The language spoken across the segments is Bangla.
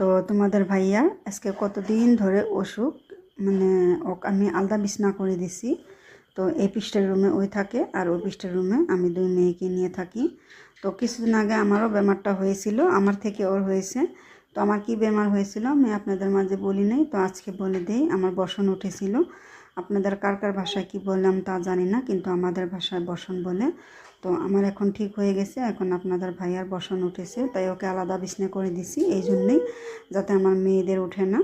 তো তোমাদের ভাইয়া আজকে কতদিন ধরে অসুখ? মানে ওকে আমি আলাদা বিছনা করে দিছি। তো এই পৃষ্ঠের রুমে ওই থাকে আর ওই পৃষ্ঠের রুমে আমি দুই মেয়েকে নিয়ে থাকি। তো কিছুদিন আগে আমারও বেমারটা হয়েছিল, আমার থেকে ওর হয়েছে। তো আমার কি বেমার হয়েছিল আমি আপনাদের মাঝে বলি নাই, তো আজকে বলে দিই, আমার বসন উঠেছিল। আপনাদের কার কার ভাষায় কি বললাম তা জানি না, কিন্তু আমাদের ভাষায় বসন বলে। তো আমার এখন ঠিক হয়ে গেছে, এখন আপনাদের ভাইয়ার বসন উঠেছে, তাই ওকে আলাদা বিছনা করে দিছি, এই জন্যেই যাতে আমার মেয়েদের ওঠে না।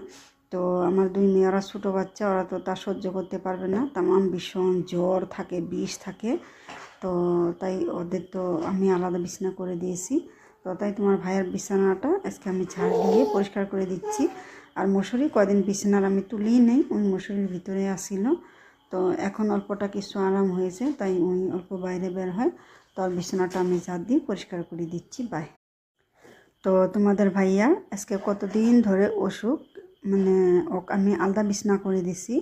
তো আমার দুই মেয়ে ওরা ছোটো বাচ্চা, ওরা তো তা সহ্য করতে পারবে না, তামাম ভীষণ জ্বর থাকে, বিষ থাকে। তো তাই ওদের তো আমি আলাদা বিছানা করে দিয়েছি। তো তাই তোমার ভাইয়ের বিছানাটা আজকে আমি ঝাড় দিয়ে পরিষ্কার করে দিচ্ছি। আর মশুরি কয়দিন বিছানার আমি তুলিই নেই, ওই মশুরির ভিতরে আসিল। তো এখন অল্পটা কিছু আরাম হয়েছে, তাই উনি অল্প বাইরে বের হয়। তো আর বিছানাটা আমি ঝাড় দিয়ে পরিষ্কার করে দিচ্ছি বাই তো তোমাদের ভাইয়া, আজকে কতদিন ধরে অসুখ? মানে ওকে আমি আলাদা বিছনা করে দিছি।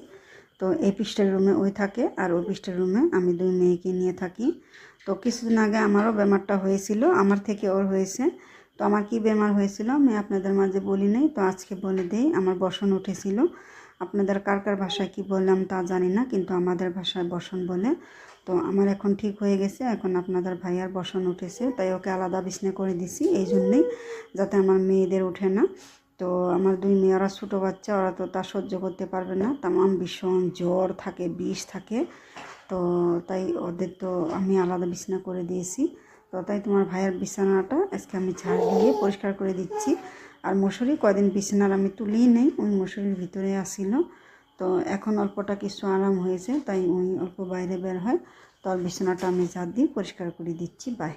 তো এই পৃষ্ঠের রুমে ওই থাকে আর ওই পৃষ্ঠের রুমে আমি দুই মেয়েকে নিয়ে থাকি। তো কিছুদিন আগে আমারও বেমারটা হয়েছিল, আমার থেকে ওর হয়েছে। তো আমার কি বেমার হয়েছিল আমি আপনাদের মাঝে বলি নাই, তো আজকে বলে দেই, আমার বসন উঠেছিল। আপনাদের কার কার ভাষায় কি বললাম তা জানি না, কিন্তু আমাদের ভাষায় বসন বলে। তো আমার এখন ঠিক হয়ে গেছে, এখন আপনাদের ভাইয়ার বসন উঠেছে, তাই ওকে আলাদা বিছনা করে দিছি, এই জন্যেই যাতে আমার মেয়েদের ওঠে না। তো আমার দুই মেয়ে ওরা ছোটো বাচ্চা, ওরা তো তা সহ্য করতে পারবে না, তামাম ভীষণ জ্বর থাকে, বিষ থাকে। তো তাই ওদের তো আমি আলাদা বিছানা করে দিয়েছি। তো তাই তোমার ভাইয়ের বিছানাটা আজকে আমি ঝাড় দিয়ে পরিষ্কার করে দিচ্ছি। আর মশুরি কয়দিন বিছানার আমি তুলিই নেই, ওই মশুরির ভিতরে আসিল তো এখন অল্পটা কিছু আরাম হয়েছে, তাই ওই অল্প বাইরে বের হয়। তো আর বিছানাটা আমি ঝাড় দিয়ে পরিষ্কার করে দিচ্ছি বাই